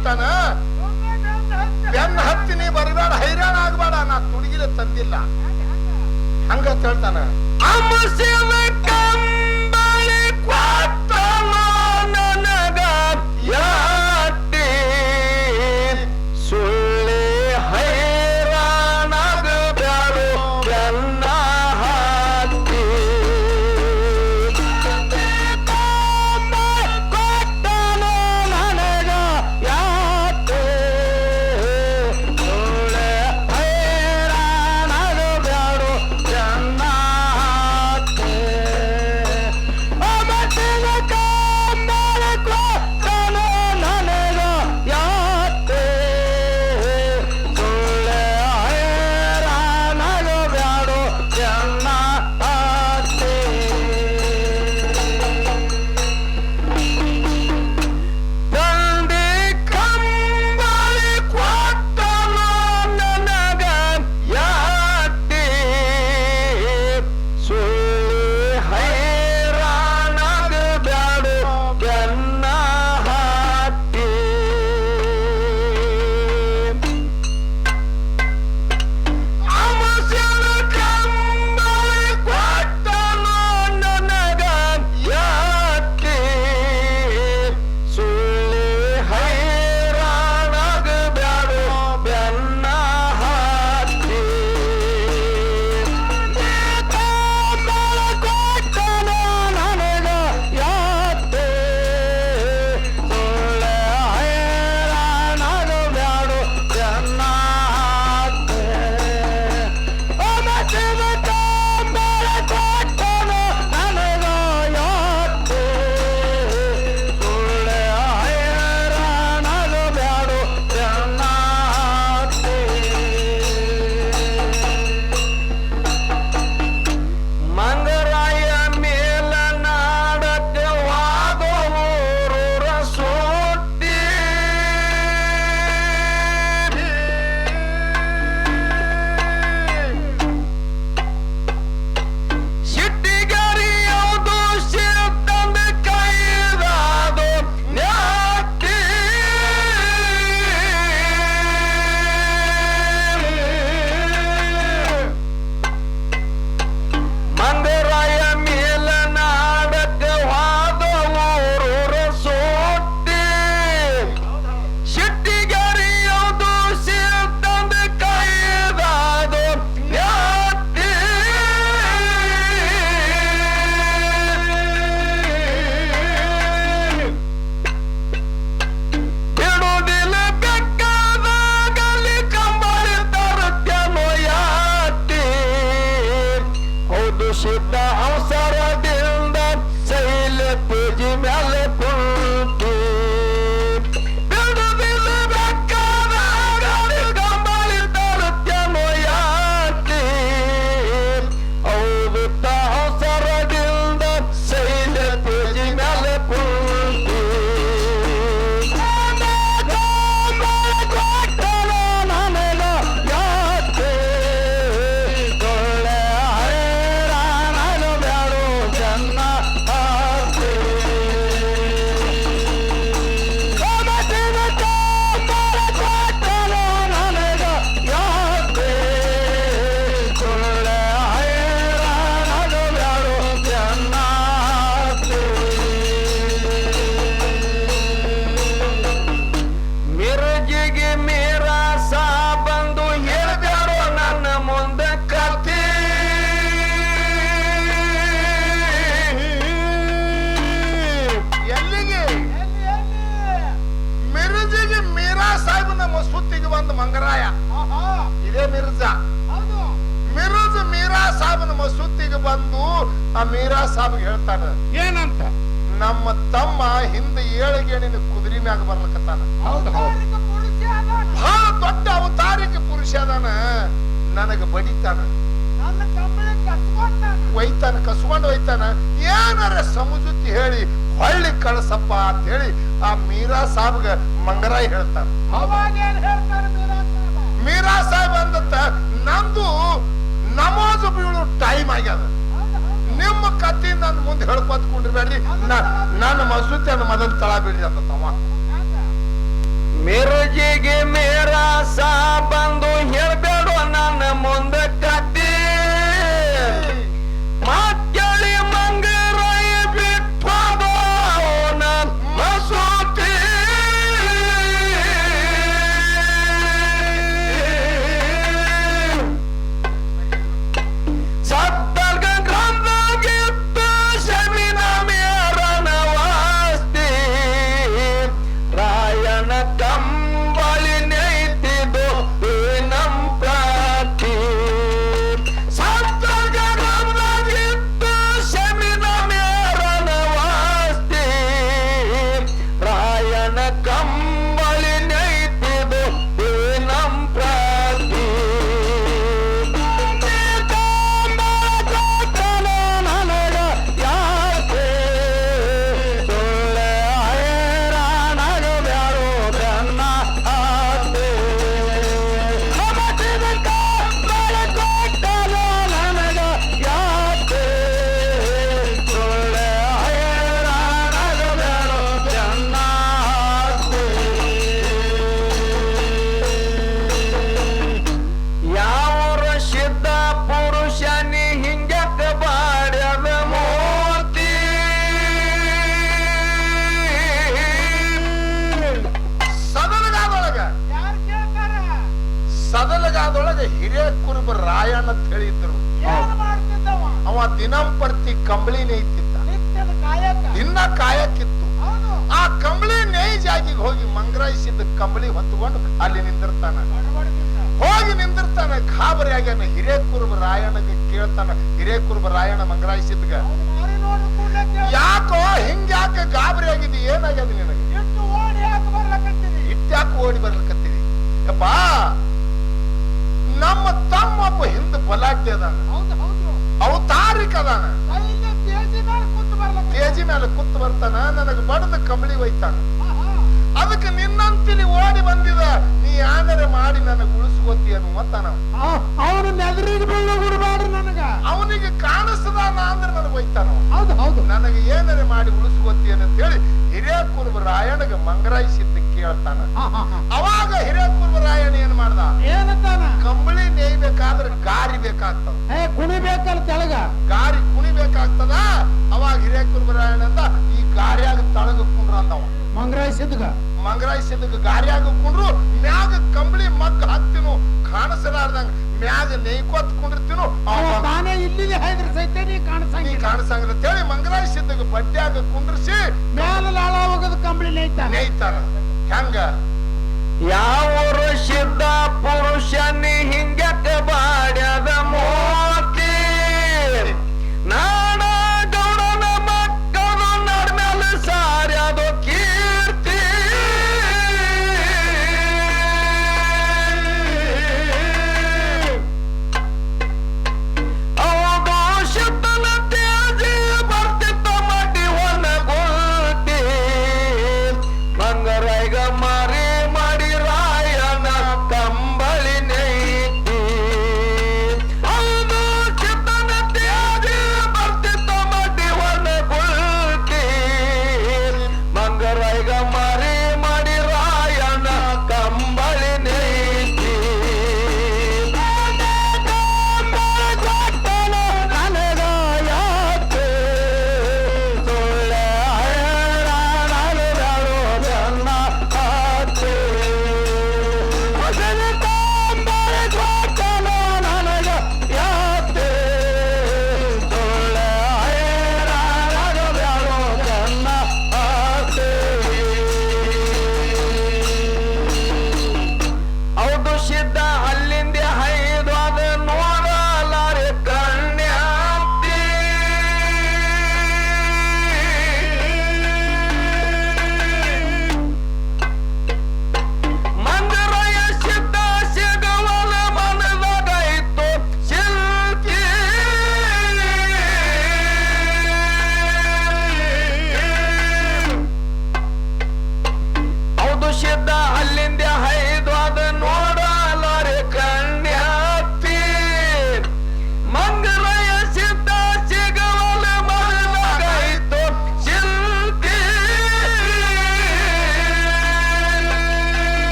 ಅಂತಾನ ಬೆನ್ನ ಹತ್ತಿ ಬರಬೇಡ ಹೈರಾಣ ಆಗ್ಬೇಡ ನಾ ತುಡುಗಿಲೆ ತಂದಿಲ್ಲ. ಹಂಗ ಹೇಳ್ತಾನ. ಆ ಮೀರಾ ಸಾಬ್ ಹೇಳ್ತಾನ ಏನಂತ? ನಮ್ಮ ತಮ್ಮ ಹಿಂದೆ ಏಳಿಗೆ ನಿನ್ನ ಕುದುರೆ ಮ್ಯಾಗ ಬರ್ಲಕತ್ತಾನ. ಬಹಳ ದೊಡ್ಡ ಅವತಾರಿಕ ಪುರುಷ ಅದಾನ. ನನಗ ಬಡಿತಾನ. ಒಯ್ತಾನ ಕಸ್ಕೊಂಡು ಒಯ್ತಾನ. ಏನಾರ ಸಮಜುತಿ ಹೇಳಿ ಹೊಳ್ಳಿ ಕಳಸಪ್ಪ ಅಂತ ಹೇಳಿ ಆ ಮೀರಾ ಸಾಬ್ಗ ಮಂಗರಾಯ್ ಹೇಳ್ತಾನ. ಮುಂದೆ ಹೇಳ್ಕೊತ್ ಕುಂಡಿರ್ಬೇಡ್ರಿ. ನನ್ನ ಮಸೂತಿ ಅನ್ನ ಮದನ್ ತಳ ಬೀಳ್ರಿ ಅಂತವ ಮೇರಜಿಗೆ ಮೇರ ಸಾ ಬಂದು ಹೇಳ್ಬೇಕು ಅವ ದಿನಂಪ್ರತಿ ಕಂಬಳಿ ನೇಯ್ತಿದ್ದ. ದಿನ ಕಾಯಕ್ಕಿತ್ತು ಹೌದು. ಆ ಕಂಬಳಿ ನೇಯ್ ಜಾಗಿಗೆ ಹೋಗಿ ಮಂಗ್ರಾಯಿಸಿದ್ದ ಕಂಬಳಿ ಹೊತ್ತುಕೊಂಡು ಅಲ್ಲಿ ನಿಂದಿರ್ತಾನ. ಹೋಗಿ ನಿಂದಿರ್ತಾನ. ಖಾಬರಿ ಆಗ್ಯಾನ. ಹಿರೇ ಕುರುಬ ರಾಯಣ್ಣಗೆ ಕೇಳ್ತಾನ ಹಿರೇ ಕುರುಬ ರಾಯಣ್ಣ ಮಂಗ್ರಾಯಿಸಿದ್ಗ ಯಾಕೋ ಹಿಂಗ್ಯಾಕ ಗಾಬರಿ ಆಗಿದ್ದು? ಏನಾಗ್ಯದ ನಿನಗೆ? ಇಟ್ಟ್ಯಾಕ ಓಡಿ ಬರ್ಲಿಕತ್ತೀರಿ? ಯಪ್ಪ ನಮ್ಮ ತಮ್ಮ ಒಬ್ಬ ಹಿಂದ. ಬಲಾಟ್ಯ ಅದಾನ. ಹೌದು ಹೌದು ಅವತಾರಿಕ ಅದಾನ ಕೈಯಿಂದ ತೇಜಿ ಮೇಲೆ ಕುತ್ತು ಬರ್ತಾನ ನನಗೆ ಬಡದ ಕಂಬಳಿ ಒಯ್ತಾನ. ಅದಕ್ಕೆ ನಿನ್ನಂತಿಲಿ ಓಡಿ ಬಂದಿದ ನೀ ಯಾನರೆ ಮಾಡಿ ನನಗೆ ಉಳಿಸ್ಕೋತಿ ಅನ್ನುವತ್ತಾನ ಅವನು ನೆದರಿಗೆ ಬೀಳ ಬಿಡಬಾರ್ದು ನನಗ. ಅವನಿಗೆ ಕಾಣಿಸದ ಅಂದ್ರೆ ನನಗೆ ಒಯ್ತಾನ ಹೌದು ಹೌದು. ನನಗೆ ಏನರೆ ಮಾಡಿ ಉಳಿಸ್ಕೋತಿ ಅಂತ ಹೇಳಿ ಹಿರಿಯ ಕುರುಬ ರಾಯಣಗ ಮಂಗರಾಯಿಸಿದ್ದ ಕೇಳ್ತಾನ ಅವಾಗ ಹಿರಿಯ ಕುರುಬ ರಾಯಣ ಏನ್ ಮಾಡ್ದ? ಗಾರಿ ಬೇಕಾಗ್ತದ. ಏ ಕುಣಿಬೇಕಲ್ಲ ತೆಳಗ. ಗಾರಿ ಕುಣಿಬೇಕಾಗ್ತದ ಅವಾಗ ಹಿರಿಯ ಬರಾಯಣ ಅಂತ ಈ ಗಾರಿಯಾಗ ತಳಗ ಕುಂಡ್ರ ಅಂದವ. ಮಂಗರಾಯ್ ಸಿದ್ಧಗ. ಗಾರಿಯಾಗ ಕುಂಡ್ರು ಮ್ಯಾಗ ಕಂಬಳಿ ಮಗ್ಗ ಹಾಕ್ತಿನು ಕಾಣಿಸಲಾರ್ದಂಗ ಮ್ಯಾಗ ನೈಕೋತ್ ಕುಂಡಿರ್ತೀನು ತಾನೇ ಇಲ್ಲಿಗೆ ಹೈದ್ರ ಸಹಿತ ನೀ ಕಾಣಸಂಗ ಕಾಣಿಸಂಗಿಲ್ಲ ಕಾಣಿಸಂಗಿಲ್ಲ ಮಂಗರಾಯ್ ಸಿದ್ಧಗ ಬಡ್ಡ್ಯಾಗ ಕುಂಡ್ರಿಸಿ ಮ್ಯಾಲ ಲಾಳ ಹೋಗದ ಕಂಬಳಿ ನೇಯ್ತಾರ ನೇಯ್ತಾರ ಹೆಂಗ? ಯಾವ ಸಿದ್ಧ ಪುರುಷನಿ ಹಿಂಗಕ್ಕೆ ಬಾಡ್ಯದ ಮೋತಿ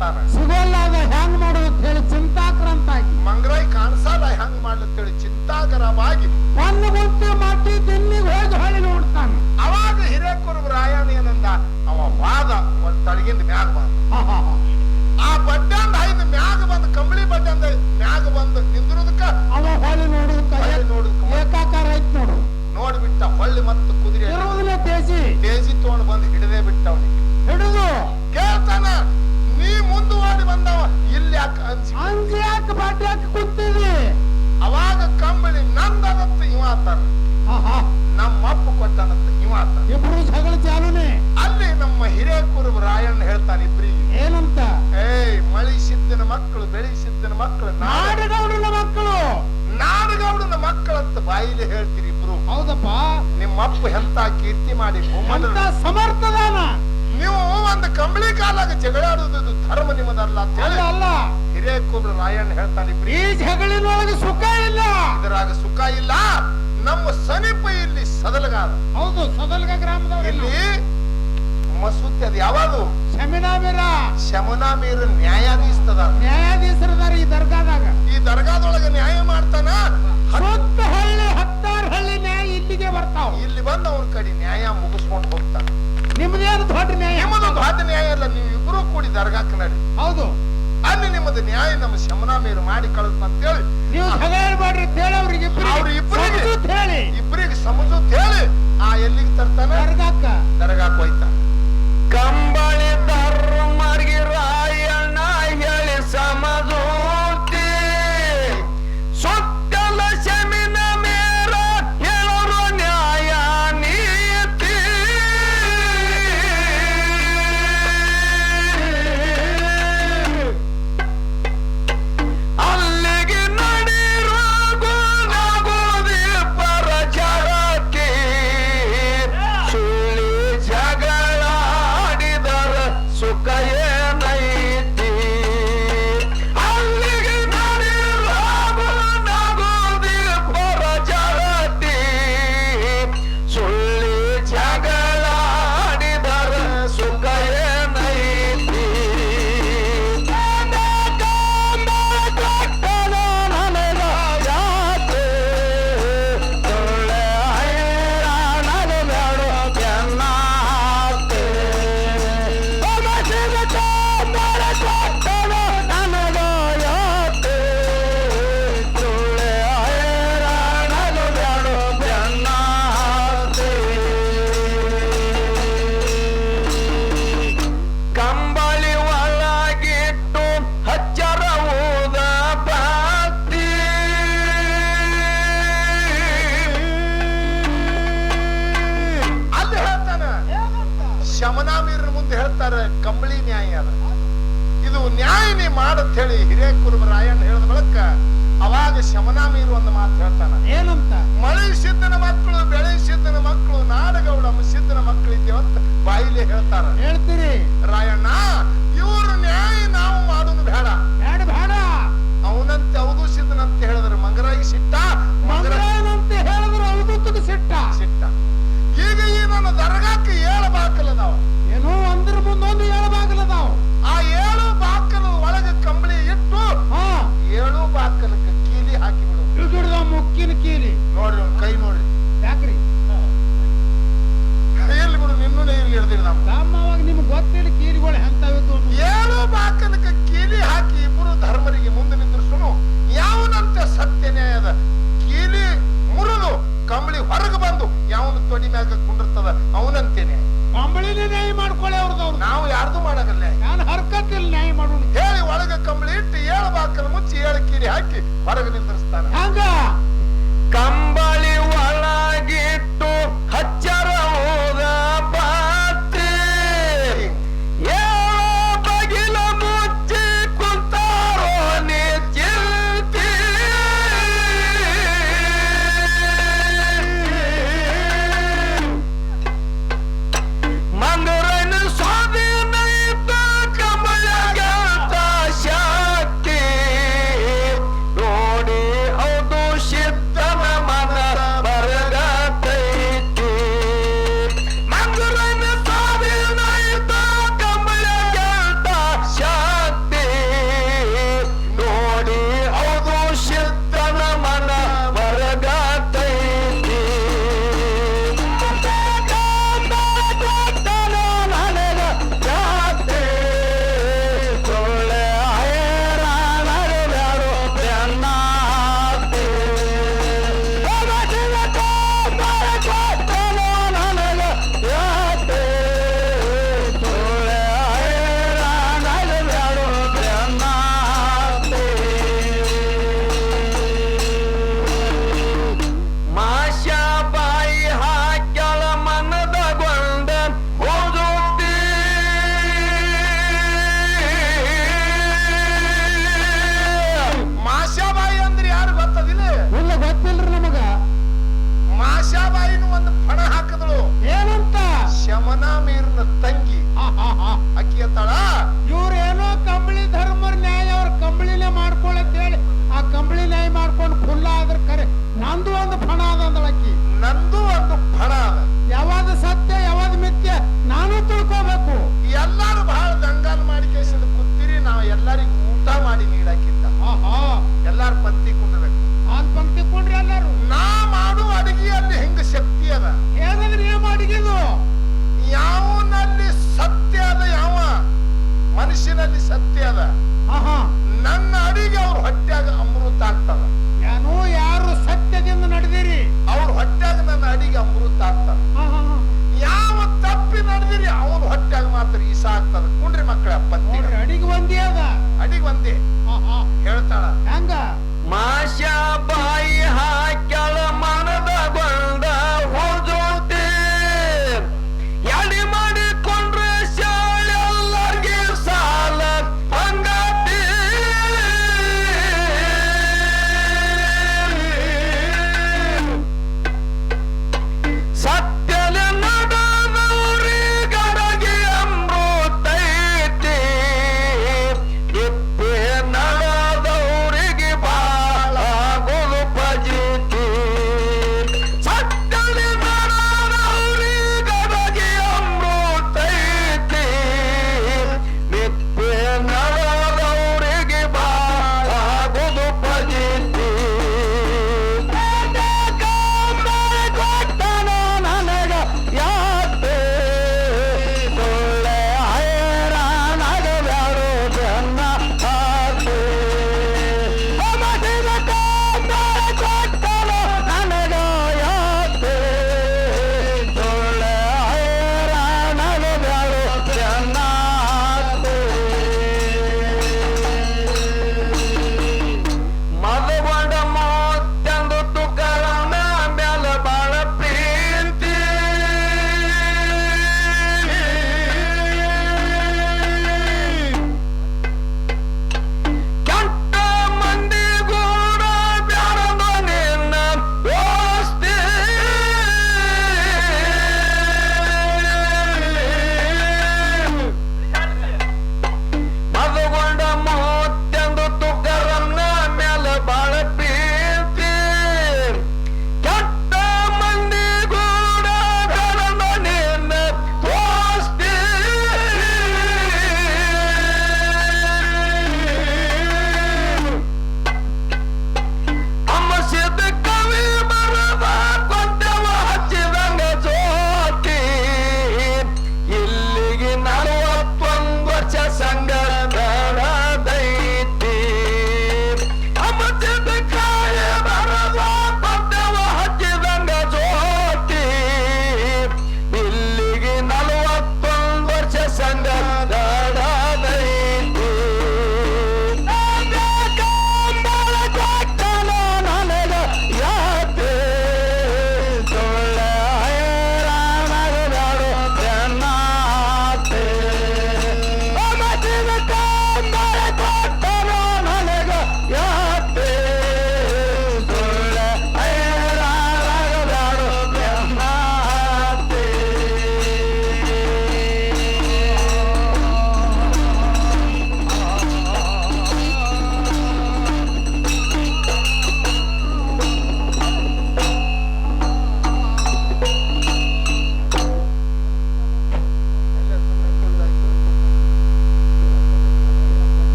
ಅಂತಾರ ಸಿಗೋಲ್ಲಾಗ ಹೆಂಗ್ ಮಾಡೋದು ಅಂತ ಹೇಳಿ ಚಿಂತಾಕ್ರಂತಾಗಿ. ಮಂಗ್ರೈ ಕಾಣಿಸಲ್ಲ ಹೆಂಗ್ ಮಾಡ್ಲಂತ ಹೇಳಿ ಚಿಂತಾಕರವಾಗಿ ಒಂದು ಗುಂಟೆ ಮಾಡಿ ದಿನ್ನಿಗೆ ಹೋಗಿ ಹೊಳಿ ನೋಡ್ತಾನ. ಅವಾಗ ಹಿರೇಕುರು ರಾಯಣ್ಣ ಏನಂದ? ಅವ ಬಾದ ಒಂದ್ ತಳಗಿಂದ ಮ್ಯಾಗ ಬಾದ ಆ ಬಡ್ಡಂದ ಐದು ಮ್ಯಾಗ ಬಂದು ಕಂಬಳಿ ಬಡ್ಡಂದ ಮ್ಯಾಗ ಬಂದ ನಿಂದಿರೋದಕ್ಕ ಅವ ಹೊಳಿ ನೋಡೋದಕ್ಕ ನೋಡೋದಕ್ಕ ಏಕಾಕಾರ ಐತ್ ನೋಡು. ನೋಡ್ಬಿಟ್ಟ ಹೊಳ್ಳಿ ಮತ್ತೆ ಏನಂತ? ಏ ಮಳಿ ಸಿದ್ದಿನ ಮಕ್ಕಳು ಬೆಳಿ ಸಿದ್ದಿನ ಮಕ್ಕಳು ನಾಡಗೌಡನ ಮಕ್ಕಳು. ನಾಡಗೌಡನ ಮಕ್ಕಳಂತ ಬಾಯಿಲಿ ಹೇಳ್ತೀರಿ ಇಬ್ರು. ಹೌದಪ್ಪ. ನಿಮ್ಮಪ್ಪ ಎಂತ ಕೀರ್ತಿ ಮಾಡಿ ಭೂಮಂತ ಸಮರ್ಥದಾನ? ನೀವು ಒಂದು ಕಂಬಳಿ ಕಾಲಾಗ ಜಗಳಾಡುವುದು ಧರ್ಮ ನಿಮ್ಮದಲ್ಲ ಅಂತ ಹೇಳಿ. ಅಲ್ಲ ಹಿರೇಕೊಬ್ರು ರಾಯಣ್ಣ ಹೇಳ್ತಾನೆ ಈ ಜಗಳಿನೊಳಗೆ ಸುಖ ಇಲ್ಲ. ಇದರಾಗ ಸುಖ ಇಲ್ಲ. ನಮ್ಮ ಸಮೀಪ ಇಲ್ಲಿ ಸದಲಗಾದ ಹೌದು ಸದಲಗ ಗ್ರಾಮದ ಇಲ್ಲಿ ಮಸೂತಿ ಅದು ಯಾವಾಗ ಶಮನ ಮೀರ್ ನ್ಯಾಯಾಧೀಶದ ನ್ಯಾಯಾಧೀಶರದಾರ ಈ ದರ್ಗಾದಾಗ. ಈ ದರ್ಗಾದೊಳಗ ನ್ಯಾಯ ಮಾಡ್ತಾನ? ಹತ್ತು ಹಳ್ಳಿ ಹತ್ತಾರು ಹಳ್ಳಿ ನ್ಯಾಯ ಇಲ್ಲಿಗೆ ಬರ್ತಾವ. ಇಲ್ಲಿ ಬಂದು ಅವ್ರ ಕಡೆ ನ್ಯಾಯ ಮುಗಿಸ್ಕೊಂಡು ಹೋಗ್ತಾನ. ನಿಮ್ದೇನು ದೊಡ್ಡ ನ್ಯಾಯ? ನಿಮ್ಮದು ದೊಡ್ಡ ನ್ಯಾಯ ಅಲ್ಲ ನೀವು ಇಬ್ರು ಕೂಡಿ ದರ್ಗಾಕ್ ನಡಿ ಹೌದು. ಅಲ್ಲಿ ನಿಮ್ಮದು ನ್ಯಾಯ ನಮ್ಮ ಶಮನಾ ಮೀರು ಮಾಡಿ ಅಂತ ಅಂತೇಳಿ. ನೀವು ಜಗಳ ಮಾಡ್ರಿ ಅಂತ ಹೇಳಿ ಅವ್ರಿಗೆ ಅವ್ರು ಇಬ್ರಿಗೆ- ಇಬ್ಬರಿಗೆ ಹೇಳಿ. ಇಬ್ಬರಿಗೆ ಸಮಜೂತ್ ಹೇಳಿ ಆ ಎಲ್ಲಿಗೆ ತರ್ತಾನೆ? ದರ್ಗಾಕ್ಕ. ದರ್ಗಾಕ್ ಹೋಯ್ತಾನ. ಕಂಬಳಿ ಧರ್ಮರ್ಗಿ ರಾಯಣ್ಣ ಹೇಳಿ ಸಮಜೂತಿ ಮುಂದೆ ಹೇಳ್ತಾರೆ ಕಂಬಳಿ ನ್ಯಾಯ ಅದ. ಇದು ನ್ಯಾಯ ನೀ ಮಾಡತ್ ಹೇಳಿ ಹಿರಿಯ ಕುರುಬ ರಾಯಣ್ಣ ಹೇಳಿದ ಬಳಕ ಅವಾಗ ಶಮನ ಮೀರ್ ಒಂದು ಮಾತು ಹೇಳ್ತಾನ. ಏನಂತ? ಮಳೆ ಸಿದ್ದನ ಮಕ್ಕಳು ಬೆಳೆ ಸಿದ್ದನ ಮಕ್ಕಳು ನಾಡಗೌಡ ಸಿದ್ದನ ಮಕ್ಕಳು ಇದ್ದೇವಂತ ಬಾಯಿಲೆ ಹೇಳ್ತಾರ. ಹೇಳ್ತೀರಿ. ರಾಯಣ್ಣ ಇವರು ನ್ಯಾಯ ನಾವು ಮಾಡೋದು ಬೇಡ. ಬೇಡ ಬೇಡ? ಅವನಂತೆ ಅವದು ಸಿದ್ದನಂತ ಹೇಳಿದ್ರು ಮಂಗರಾಯಿ ಸಿಟ್ಟ ಮಂಗರಾಯನಂತೆ ಹೇಳಿದ್ರು ಅವಧೂತಕ್ಕೆ ಸಿಟ್ಟ. ಸಿಟ್ಟ. ಈಗ ಈ ನನ್ನ ದರ್ಗಾಕ್ಕೆ ಏಳು ಬಾಕಲದಾವ ಏನೋ ಒಂದ್ರ ಮುಂದೊಂದು ಹೇಳ್ಬಾಗಲದಾವ್ ಆ ಏಳು ಬಾಕಲ ಒಳಗೆ ಕಂಬಳಿ ಇಟ್ಟು ಹಾ ಏಳು ಬಾಕಲಕ್ಕೆ ಕೀಲಿ ಹಾಕಿ ಬಿಡು ಹಿಡಿದ ಮುಕ್ಕಿನ ಕೀಲಿ